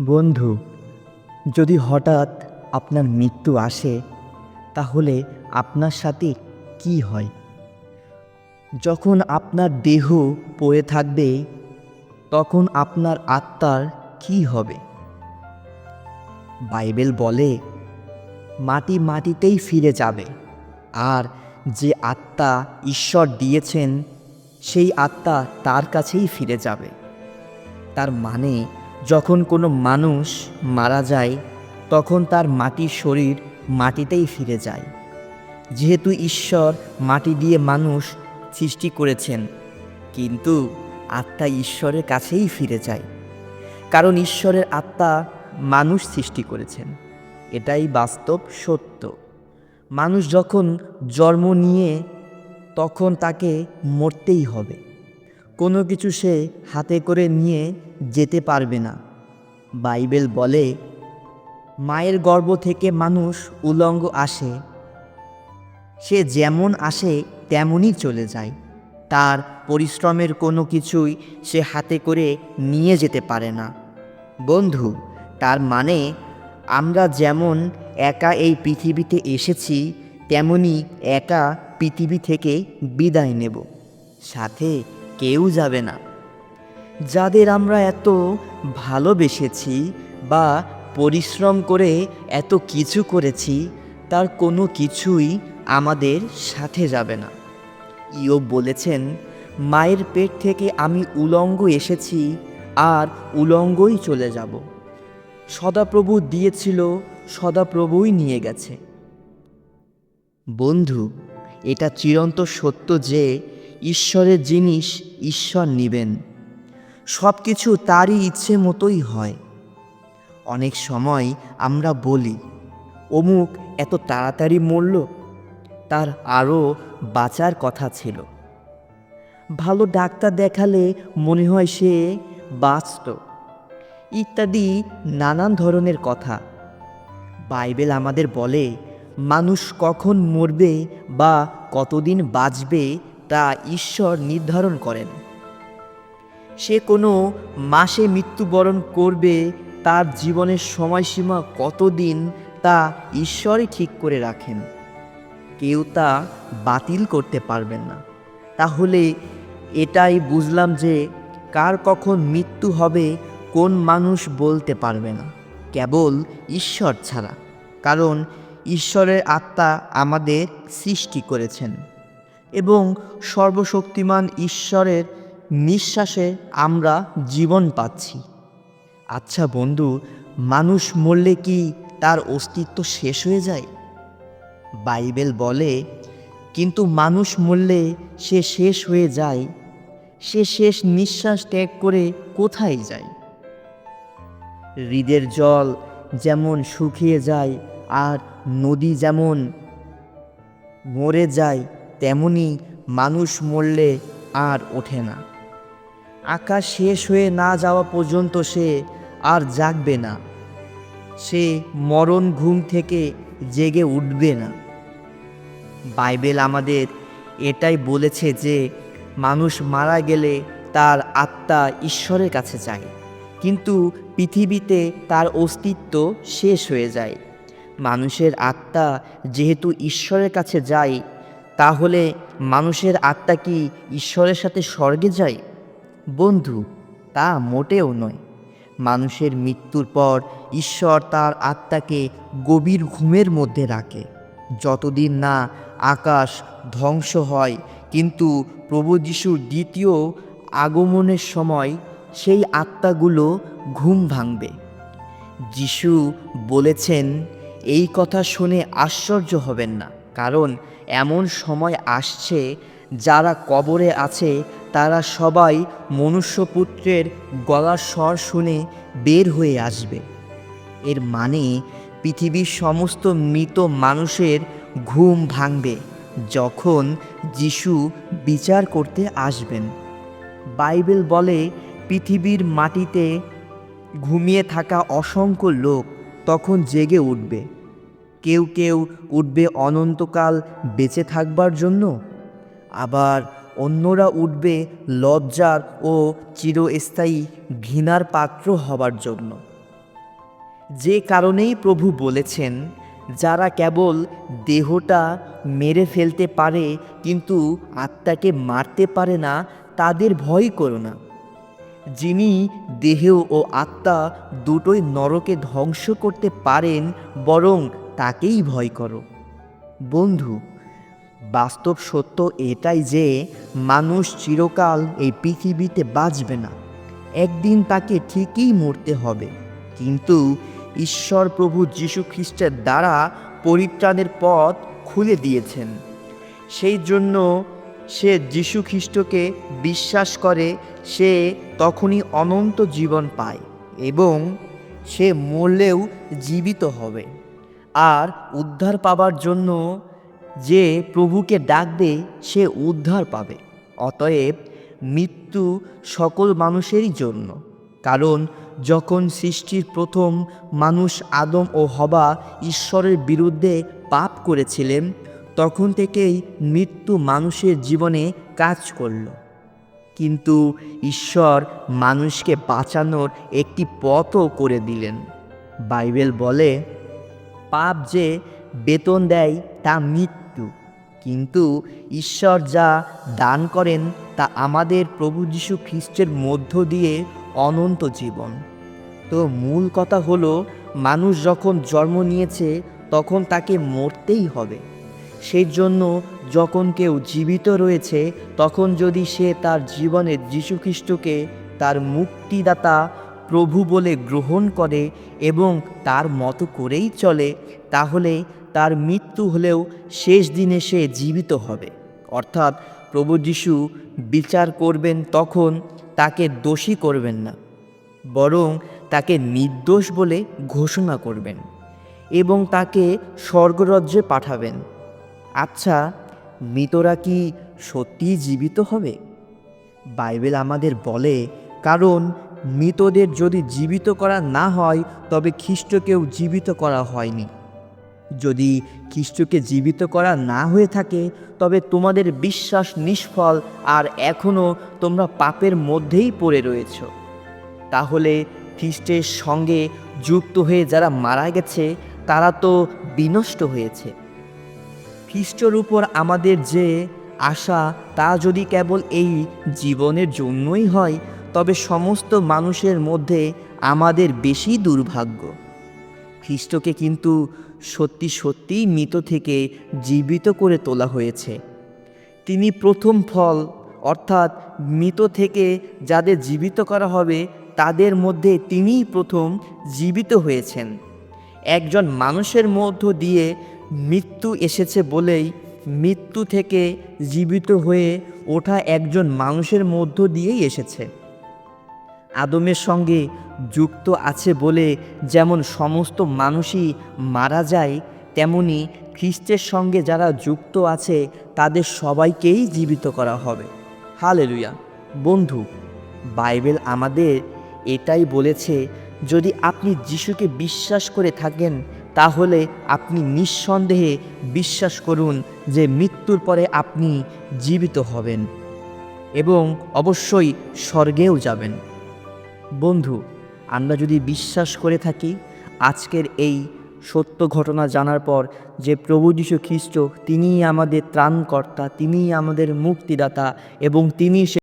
বন্ধু, যদি হঠাৎ আপনার মৃত্যু আসে, তাহলে আপনার সাথে কি হয়? যখন আপনার দেহ পড়ে থাকবে, তখন আপনার আত্মার কি হবে? বাইবেল বলে, মাটি মাটিতেই ফিরে যাবে, আর যে আত্মা ঈশ্বর দিয়েছেন, সেই আত্মা তার কাছেই ফিরে যাবে। তার মানে যখন কোনো মানুষ মারা যায়, তখন তার মাটির শরীর মাটিতেই ফিরে যায়। যেহেতু ঈশ্বর মাটি দিয়ে মানুষ সৃষ্টি করেছেন, কিন্তু আত্মা ঈশ্বরের কাছেই ফিরে যায়। কারণ ঈশ্বরের আত্মা মানুষ সৃষ্টি করেছেন। এটাই বাস্তব সত্য। মানুষ যখন জন্ম নিয়ে, তখন তাকে মরতেই হবে। কোনো কিছু সে হাতে করে নিয়ে যেতে পারবে না। বাইবেল বলে, মায়ের গর্ভ থেকে মানুষ উলঙ্গ আসে, সে যেমন আসে তেমনই চলে যায়। তার পরিশ্রমের কোনো কিছুই সে হাতে করে নিয়ে যেতে পারে না। বন্ধু, তার মানে আমরা যেমন একা এই পৃথিবীতে এসেছি, তেমনি একা পৃথিবী থেকে বিদায় নেব। সাথে কেউ যাবে না। যাদের আমরা এত ভালোবেসেছি বা পরিশ্রম করে এত কিছু করেছি, তার কোনো কিছুই আমাদের সাথে যাবে না। ইয়োব বলেছেন, মায়ের পেট থেকে আমি উলঙ্গ এসেছি আর উলঙ্গই চলে যাব। সদাপ্রভু দিয়েছিল, সদাপ্রভুই নিয়ে গেছে। বন্ধু, এটা চিরন্ত সত্য যে ঈশ্বরের জিনিস ঈশ্বর নিবেন। সব কিছু তারই ইচ্ছে মতোই হয়। অনেক সময় আমরা বলি, অমুক এত তাড়াতাড়ি মরল, তার আরও বাঁচার কথা ছিল। ভালো ডাক্তার দেখালে মনে হয় সে বাঁচত। ইত্যাদি নানান ধরনের কথা। বাইবেল আমাদের বলে, মানুষ কখন মরবে বা কতদিন বাঁচবে তা ঈশ্বর নির্ধারণ করেন। সে কোনো মাসে মৃত্যুবরণ করবে, তার জীবনের সময়সীমা কতদিন তা ঈশ্বরই ঠিক করে রাখেন। কেউ তা বাতিল করতে পারবেন না। তাহলে এটাই বুঝলাম যে কার কখন মৃত্যু হবে, কোন মানুষ বলতে পারবে না। কেবল ঈশ্বর ছাড়া। কারণ ঈশ্বরের আত্মা আমাদের সৃষ্টি করেছেন। এবং সর্বশক্তিমান ঈশ্বরের নিঃশ্বাসে আমরা জীবন পাচ্ছি। আচ্ছা বন্ধু, মানুষ মরলে কি তার অস্তিত্ব শেষ হয়ে যায়? বাইবেল বলে, কিন্তু মানুষ মরলে সে শেষ হয়ে যায়। সে শেষ নিঃশ্বাস ত্যাগ করে কোথায় যায়? হৃদের জল যেমন শুকিয়ে যায় আর নদী যেমন মরে যায় তেমনি মানুষ মরলে আর ওঠে না। আকাশ শেষ হয়ে না যাওয়া পর্যন্ত সে আর জাগবে না। সে মরণ ঘুম থেকে জেগে উঠবে না। বাইবেল আমাদের এটাই বলেছে যে মানুষ মারা গেলে তার আত্মা ঈশ্বরের কাছে যায়, কিন্তু পৃথিবীতে তার অস্তিত্ব শেষ হয়ে যায়। মানুষের আত্মা যেহেতু ঈশ্বরের কাছে যায় তাহলে মানুষের আত্মা কি ঈশ্বরের সাথে স্বর্গে যায়? বন্ধু, তা মোটেও নয়। মানুষের মৃত্যুর পর ঈশ্বর তার আত্মাকে গভীর ঘুমের মধ্যে রাখে। যতদিন না আকাশ ধ্বংস হয়, কিন্তু প্রভু যিশুর দ্বিতীয় আগমনের সময় সেই আত্মাগুলো ঘুম ভাঙবে। যিশু বলেছেন, এই কথা শুনে আশ্চর্য হবেন না। কারণ এমন সময় আসছে যারা কবরে আছে, তারা সবাই মনুষ্যপুত্রের গলার স্বর শুনে বের হয়ে আসবে। এর মানে পৃথিবীর সমস্ত মৃত মানুষের ঘুম ভাঙবে যখন যিশু বিচার করতে আসবেন। বাইবেল বলে পৃথিবীর মাটিতে ঘুমিয়ে থাকা অসংখ্য লোক তখন জেগে উঠবে। কেউ কেউ উঠবে অনন্তকাল বেঁচে থাকবার জন্য। আবার অন্যরা উঠবে লজ্জার ও চিরস্থায়ী ঘৃণার পাত্র হবার জন্য। যে কারণেই প্রভু বলেছেন, যারা কেবল দেহটা মেরে ফেলতে পারে কিন্তু আত্মাকে মারতে পারে না, তাদের ভয় করো না। যিনি দেহ ও আত্মা দুটোই নরকে ধ্বংস করতে পারেন, বরং তাকেই ভয় করো। বন্ধু, বাস্তব সত্য এটাই যে মানুষ চিরকাল এই পৃথিবীতে বাঁচবে না। একদিন তাকে ঠিকই মরতে হবে। কিন্তু ঈশ্বর প্রভু যীশু খ্রিস্টের দ্বারা পরিত্রাণের পথ খুলে দিয়েছেন। সেই জন্য সে যীশু খ্রিস্টকে বিশ্বাস করে সে তখনই অনন্ত জীবন পায় এবং সে মরলেও জীবিত হবে। আর উদ্ধার পাবার জন্য যে প্রভুকে ডাকবে, সে উদ্ধার পাবে। অতএব মৃত্যু সকল মানুষেরই জন্য। কারণ যখন সৃষ্টির প্রথম মানুষ আদম ও হবা ঈশ্বরের বিরুদ্ধে পাপ করেছিলেন, তখন থেকেই মৃত্যু মানুষের জীবনে কাজ করল। কিন্তু ঈশ্বর মানুষকে বাঁচানোর একটি পথও করে দিলেন। বাইবেল বলে পাপ যে বেতন দেয় তা মৃত্যু। কিন্তু ঈশ্বর যা দান করেন তা আমাদের প্রভু যীশু খ্রিস্টের মধ্য দিয়ে অনন্ত জীবন। তো মূল কথা হলো, মানুষ যখন জন্ম নিয়েছে, তখন তাকে মরতেই হবে। সেই জন্য যখন কেউ জীবিত রয়েছে, তখন যদি সে তার জীবনে যীশু খ্রিস্টকে তার মুক্তিদাতা প্রভু বলে গ্রহণ করে এবং তার মতো করেই চলে তাহলে তার মৃত্যু হলেও শেষ দিনে সে জীবিত হবে। অর্থাৎ প্রভু যিশু বিচার করবেন তখন তাকে দোষী করবেন না, বরং তাকে নির্দোষ বলে ঘোষণা করবেন এবং তাকে স্বর্গরাজ্যে পাঠাবেন। আচ্ছা মৃতরা কি সত্যিই জীবিত হবে? বাইবেল আমাদের বলে, কারণ মৃতদের যদি জীবিত করা না হয়, তবে খ্রিস্টকেও জীবিত করা হয়নি। যদি খ্রিস্টকে জীবিত করা না হয়ে থাকে, তবে তোমাদের বিশ্বাস নিষ্ফল আর এখনও তোমরা পাপের মধ্যেই পড়ে রয়েছ। তাহলে খ্রিস্টের সঙ্গে যুক্ত হয়ে যারা মারা গেছে, তারা তো বিনষ্ট হয়েছে। খ্রিস্টর উপর আমাদের যে আশা, তা যদি কেবল এই জীবনের জন্যই হয়, তবে সমস্ত মানুষের মধ্যে আমাদের বেশি দুর্ভাগ্য। খ্রিস্টকে কিন্তু সত্যি সত্যিই মৃত থেকে জীবিত করে তোলা হয়েছে। তিনি প্রথম ফল, অর্থাৎ মৃত থেকে যাদের জীবিত করা হবে, তাদের মধ্যে তিনিই প্রথম জীবিত হয়েছেন। একজন মানুষের মধ্য দিয়ে মৃত্যু এসেছে বলেই মৃত্যু থেকে জীবিত হয়ে ওঠা একজন মানুষের মধ্য দিয়েই এসেছে। আদমের সঙ্গে যুক্ত আছে বলে যেমন সমস্ত মানুষই মারা যায়, তেমনি খ্রিস্টের সঙ্গে যারা যুক্ত আছে তাদের সবাইকেই জীবিত করা হবে। হালেলুয়া। বন্ধু, বাইবেল আমাদের এটাই বলেছে, যদি আপনি যিশুকে বিশ্বাস করে থাকেন, তাহলে আপনি নিঃসন্দেহে বিশ্বাস করুন যে মৃত্যুর পরে আপনি জীবিত হবেন এবং অবশ্যই স্বর্গেও যাবেন। বন্ধু, আমরা যদি বিশ্বাস করে থাকি, আজকের এই সত্য ঘটনা জানার পর যে প্রভু যীশু খ্রিস্ট, তিনিই আমাদের ত্রাণকর্তা, তিনিই আমাদের মুক্তিদাতা এবং তিনি সে